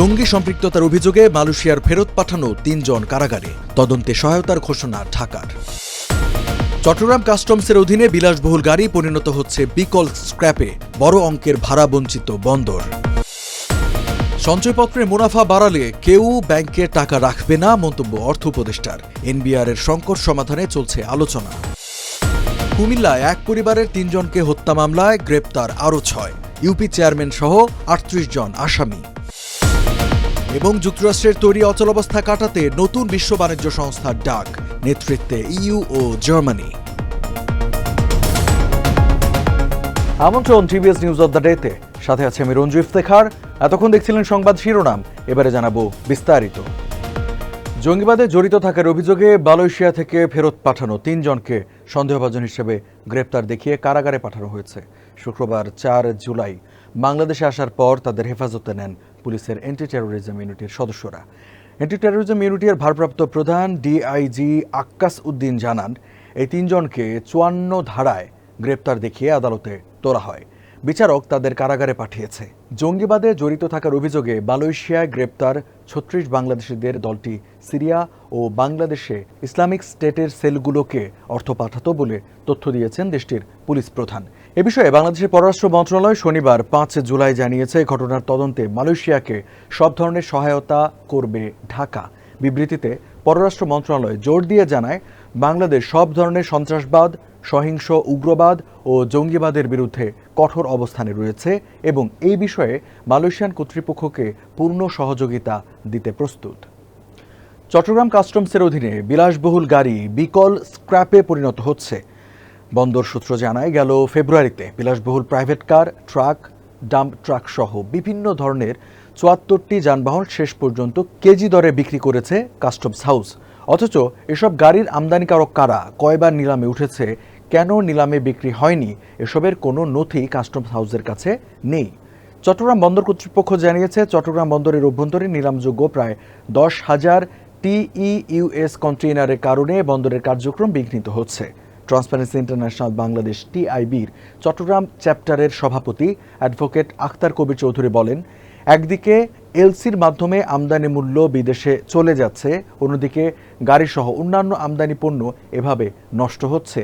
জঙ্গি সম্পৃক্ততার অভিযোগে মালয়েশিয়ার ফেরত পাঠানো তিনজন কারাগারে। তদন্তে সহায়তার ঘোষণা ঢাকার। চট্টগ্রাম কাস্টমসের অধীনে বিলাসবহুল গাড়ি পরিণত হচ্ছে বিকল স্ক্র্যাপে, বড় অঙ্কের ভাড়া বঞ্চিত বন্দর। সঞ্চয়পত্রে মুনাফা বাড়ালে কেউ ব্যাংকে টাকা রাখবে না মন্তব্য অর্থ উপদেষ্টার। এনবিআর এর সংকট সমাধানে চলছে আলোচনা। কুমিল্লায় এক পরিবারের তিনজনকে হত্যা মামলায় গ্রেপ্তার আরও ছয়। ইউপি চেয়ারম্যান সহ আটত্রিশ জন আসামি। এবং যুক্তরাষ্ট্রের তৈরি অচলাবস্থা কাটাতে নতুন বিশ্ব বাণিজ্য সংস্থার ডাক, নেতৃত্বে ইইউ ও জার্মানি। আমন্ত্রণ টিভিএস নিউজ অব দ্য ডেতে। সাথে আছে আমি রঞ্জু ইফতেখার। এতক্ষণ দেখছিলেন সংবাদ শিরোনাম। এবারে জানাব বিস্তারিত। জঙ্গিবাদে জড়িত থাকার অভিযোগে মালয়েশিয়া থেকে ফেরত পাঠানো তিনজনকে সন্দেহভাজন হিসেবে গ্রেপ্তার দেখিয়ে কারাগারে পাঠানো হয়েছে। শুক্রবার চার জুলাই বাংলাদেশে আসার পর তাদের হেফাজতে নেন পুলিশের অ্যান্টি টেরোরিজম ইউনিটির সদস্যরা। অ্যান্টি টেরোরিজম ইউনিটির ভারপ্রাপ্ত প্রধান ডিআইজি আক্কাস উদ্দিন জানান, এই তিনজনকে চুয়ান্ন ধারায় গ্রেপ্তার দেখিয়ে আদালতে তোলা হয়। বিচারক তাদের কারাগারে পাঠিয়েছে। জঙ্গিবাদে জড়িত থাকার অভিযোগে মালয়েশিয়ায় গ্রেপ্তার ছত্রিশ বাংলাদেশিদের দলটি সিরিয়া ও বাংলাদেশে ইসলামিক স্টেটের সেলগুলোকে অর্থ পাঠাতো বলে তথ্য দিয়েছেন দেশটির পুলিশ প্রধান। এ বিষয়ে বাংলাদেশের পররাষ্ট্র মন্ত্রণালয় শনিবার পাঁচ জুলাই জানিয়েছে, ঘটনার তদন্তে মালয়েশিয়াকে সব ধরনের সহায়তা করবে ঢাকা। বিবৃতিতে পররাষ্ট্র মন্ত্রণালয় জোর দিয়ে জানায়, বাংলাদেশ সব ধরনের সন্ত্রাসবাদ, সহিংস উগ্রবাদ ও জঙ্গিবাদের বিরুদ্ধে কঠোর অবস্থানে রয়েছে এবং এই বিষয়ে মালয়েশিয়ান কর্তৃপক্ষকে পূর্ণ সহযোগিতা দিতে প্রস্তুত। চট্টগ্রাম কাস্টমসের অধীনে বিলাসবহুল গাড়ি বিকল স্ক্র্যাপে পরিণত হচ্ছে। বন্দর সূত্র জানায়, গেল ফেব্রুয়ারিতে বিলাসবহুল private car, truck, dump truck সহ বিভিন্ন ধরনের চুয়াত্তরটি যানবাহন শেষ পর্যন্ত কেজি দরে বিক্রি করেছে কাস্টমস হাউস। অথচ এসব গাড়ির আমদানিকারক কারা, কয়বার নিলামে উঠেছে, কেন নিলামে বিক্রি হয়নি, এসবের কোনো নথি কাস্টমস হাউসের কাছে নেই। চট্টগ্রাম বন্দর কর্তৃপক্ষ জানিয়েছে, চট্টগ্রাম বন্দরের অভ্যন্তরে নিলামযোগ্য প্রায় দশ হাজার টিইউএস কন্টেইনারের কারণে বন্দরের কার্যক্রম বিঘ্নিত হচ্ছে। ট্রান্সপারেন্সি ইন্টারন্যাশনাল বাংলাদেশ টিআইবির চট্টগ্রাম চ্যাপ্টারের সভাপতি অ্যাডভোকেট আখতার কবির চৌধুরী বলেন, একদিকে এলসির মাধ্যমে আমদানি মূল্য বিদেশে চলে যাচ্ছে, অন্যদিকে গাড়িসহ অন্যান্য আমদানি পণ্য এভাবে নষ্ট হচ্ছে।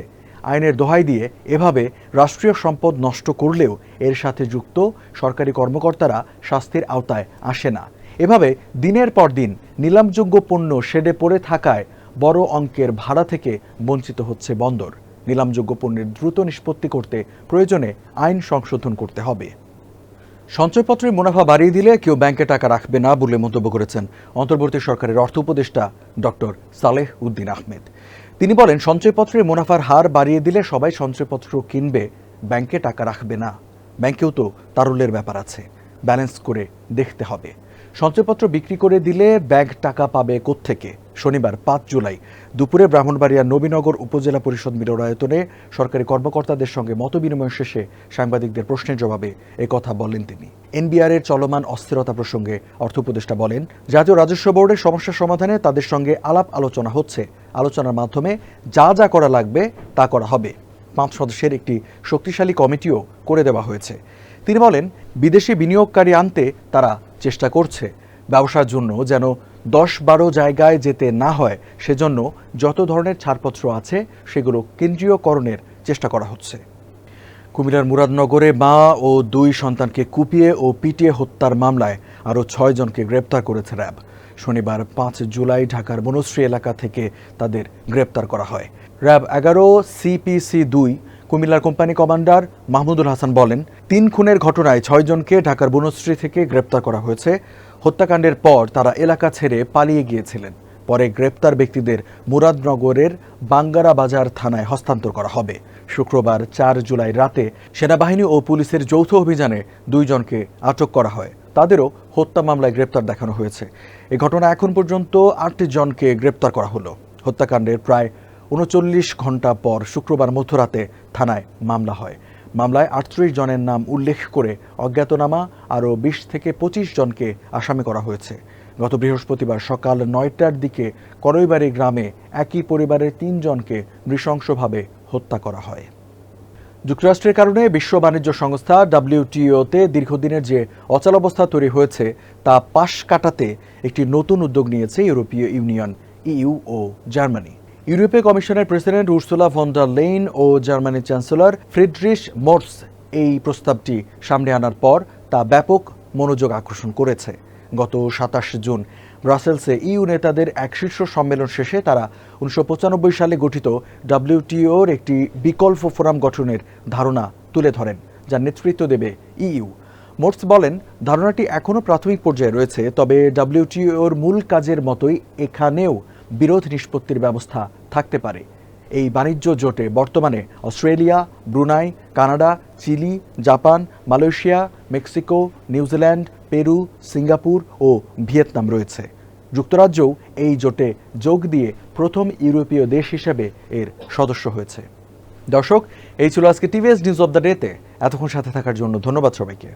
আইনের দোহাই দিয়ে এভাবে রাষ্ট্রীয় সম্পদ নষ্ট করলেও এর সাথে যুক্ত সরকারি কর্মকর্তারা শাস্তির আওতায় আসে না। এভাবে দিনের পর দিন নিলামযোগ্য পণ্য শেডে পড়ে থাকায় বড় অঙ্কের ভাড়া থেকে বঞ্চিত হচ্ছে বন্দর। নিলামযোগ্য পণ্যের দ্রুত নিষ্পত্তি করতে প্রয়োজনে আইন সংশোধন করতে হবে। সঞ্চয়পত্রের মুনাফা বাড়িয়ে দিলে কেউ ব্যাংকে টাকা রাখবে না বলে মন্তব্য করেছেন অন্তর্বর্তী সরকারের অর্থ উপদেষ্টা ডক্টর সালেহ উদ্দিন আহমেদ। তিনি বলেন, সঞ্চয়পত্রের মুনাফার হার বাড়িয়ে দিলে সবাই সঞ্চয়পত্র কিনবে, ব্যাংকে টাকা রাখবে না। ব্যাংকেও তো তারল্যের ব্যাপার আছে, ব্যালেন্স করে দেখতে হবে। সঞ্চয়পত্র বিক্রি করে দিলে ব্যাগ টাকা পাবে কোত্থেকে? শনিবার পাঁচ জুলাই দুপুরে ব্রাহ্মণবাড়িয়া নবীনগর উপজেলা পরিষদ মিলনায়তনে সরকারি কর্মকর্তাদের সঙ্গে মতবিনিময় শেষে সাংবাদিকদের প্রশ্নের জবাবে কথা বলেন তিনি। এনবিআর এর চলমান অস্থিরতা প্রসঙ্গে অর্থ উপদেষ্টা বলেন, জাতীয় রাজস্ব বোর্ডের সমস্যা সমাধানে তাদের সঙ্গে আলাপ আলোচনা হচ্ছে। আলোচনার মাধ্যমে যা যা করা লাগবে তা করা হবে। পাঁচ সদস্যের একটি শক্তিশালী কমিটিও করে দেওয়া হয়েছে। তিনি বলেন, বিদেশি বিনিয়োগকারী আনতে তারা চেষ্টা করছে। ব্যবসার জন্য যেন দশ বারো জায়গায় যেতে না হয়, সেজন্য যত ধরনের ছাড়পত্র আছে, সেগুলো কেন্দ্রীয়করণের চেষ্টা করা হচ্ছে। কুমিল্লার মুরাদনগরে মা ও দুই সন্তানকে কুপিয়ে ও পিটিয়ে হত্যার মামলায় আরও ছয়জনকে গ্রেপ্তার করেছে র্যাব। শনিবার পাঁচ জুলাই ঢাকার বনশ্রী এলাকা থেকে তাদের গ্রেপ্তার করা হয়। র্যাব এগারো, সিপিসি দুই, কুমিল্লার কোম্পানি কমান্ডার মাহমুদুল হাসান বলেন, তিন খুনের ঘটনায় ছয়জনকে ঢাকার বনশ্রী থেকে গ্রেপ্তার করা হয়েছে। হত্যাকাণ্ডের পর তারা এলাকা ছেড়ে পালিয়ে গিয়েছিলেন। পরে গ্রেপ্তার ব্যক্তিদের মুরাদনগরের বাঙ্গারা বাজার থানায় হস্তান্তর করা হবে। শুক্রবার চার জুলাই রাতে সেনাবাহিনী ও পুলিশের যৌথ অভিযানে দুইজনকে আটক করা হয়। তাদেরও হত্যা মামলায় গ্রেপ্তার দেখানো হয়েছে। এ ঘটনা এখন পর্যন্ত আটটি জনকে গ্রেপ্তার করা হলো। হত্যাকাণ্ডের প্রায় উনচল্লিশ ঘণ্টা পর শুক্রবার মধ্যরাতে থানায় মামলা হয়। মামলায় আটত্রিশ জনের নাম উল্লেখ করে অজ্ঞাতনামা আরও বিশ থেকে পঁচিশ জনকে আসামি করা হয়েছে। গত বৃহস্পতিবার সকাল নয়টার দিকে করইবাড়ি গ্রামে একই পরিবারের তিনজনকে নৃশংসভাবে হত্যা করা হয়। যুক্তরাষ্ট্রের কারণে বিশ্ব বাণিজ্য সংস্থা ডাব্লিউটিওতে দীর্ঘদিনের যে অচলাবস্থা তৈরি হয়েছে, তা পাশ কাটাতে একটি নতুন উদ্যোগ নিয়েছে ইউরোপীয় ইউনিয়ন, ইইউ ও জার্মানি। ইউরোপীয় কমিশনের president Ursula von der Leyen ও জার্মানির চ্যান্সেলর ফ্রিডরিশ মোর্স এই প্রস্তাবটি সামনে আনার পর তা ব্যাপক মনোযোগ আকর্ষণ করেছে। গত সাতাশ জুন ব্রাসেলসে ইউ নেতাদের এক শীর্ষ সম্মেলন শেষে তারা উনিশশো পঁচানব্বই সালে গঠিত ডাব্লিউটিওর একটি বিকল্প ফোরাম গঠনের ধারণা তুলে ধরেন, যার নেতৃত্ব দেবে ইইউ। মোটস বলেন, ধারণাটি এখনও প্রাথমিক পর্যায়ে রয়েছে, তবে ডাব্লিউটিওর মূল কাজের মতোই এখানেও বিরোধ নিষ্পত্তির ব্যবস্থা থাকতে পারে। এই বাণিজ্য জোটে বর্তমানে Australia, Brunei, Canada, Chile, Japan, Malaysia, Mexico, New Zealand, Peru, Singapore ও ভিয়েতনাম রয়েছে। যুক্তরাজ্যও এই জোটে যোগ দিয়ে প্রথম ইউরোপীয় দেশ হিসেবে এর সদস্য হয়েছে। দর্শক, এই ছিল আজকে টিভিএস নিউজ অব দ্য ডেতে এতক্ষণ সাথে থাকার জন্য ধন্যবাদ সবাইকে।